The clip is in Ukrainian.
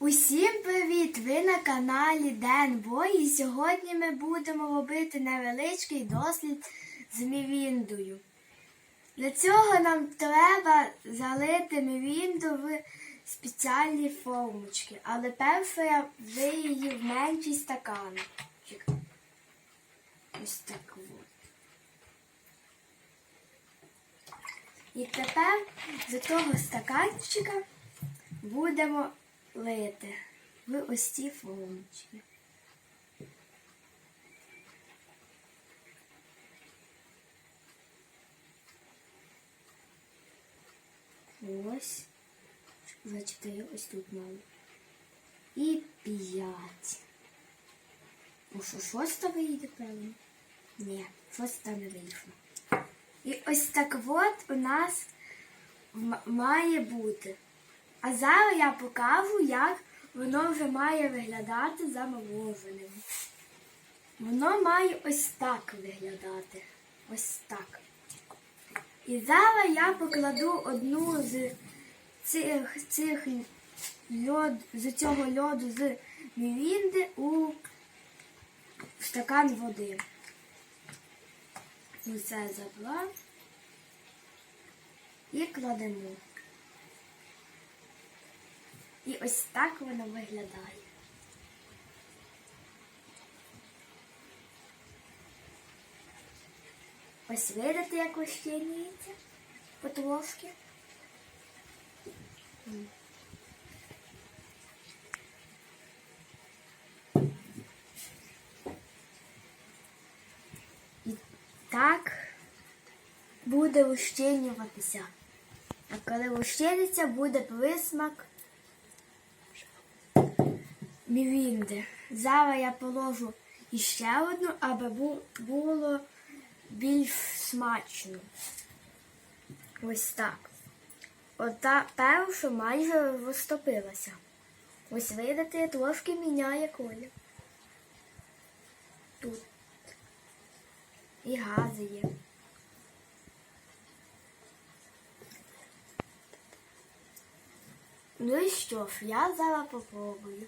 Усім привіт! Ви на каналі Ден Бой і сьогодні ми будемо робити невеличкий дослід з мівіндою. Для цього нам треба залити мівінду в спеціальні формочки, але перше я влию її в менший стаканчик. Ось так от. І тепер з того стаканчика будемо лити в ось ці формочки. Ось. За чотири ось тут мало. І п'ять. Ну що, шоста вийде, певно? Ні, шоста не вийшла. І ось так от у нас має бути. А зараз я покажу, як воно вже має виглядати замороженим. Воно має ось так виглядати. Ось так. І зараз я покладу одну з цих, цих льод, з цього льоду з мівінди у стакан води. Усе забрав і кладемо. І ось так воно виглядає. Ось видите, як ощенюється потрошки. І так буде ущенюватися. А коли ущениться, буде присмак мівінди. Зараз я положу іще одну, аби було більш смачно. Ось так. Ота перша майже розтопилася. Ось видите, трошки міняє колір. Тут. І гази є. Ну і що ж, я зараз попробую.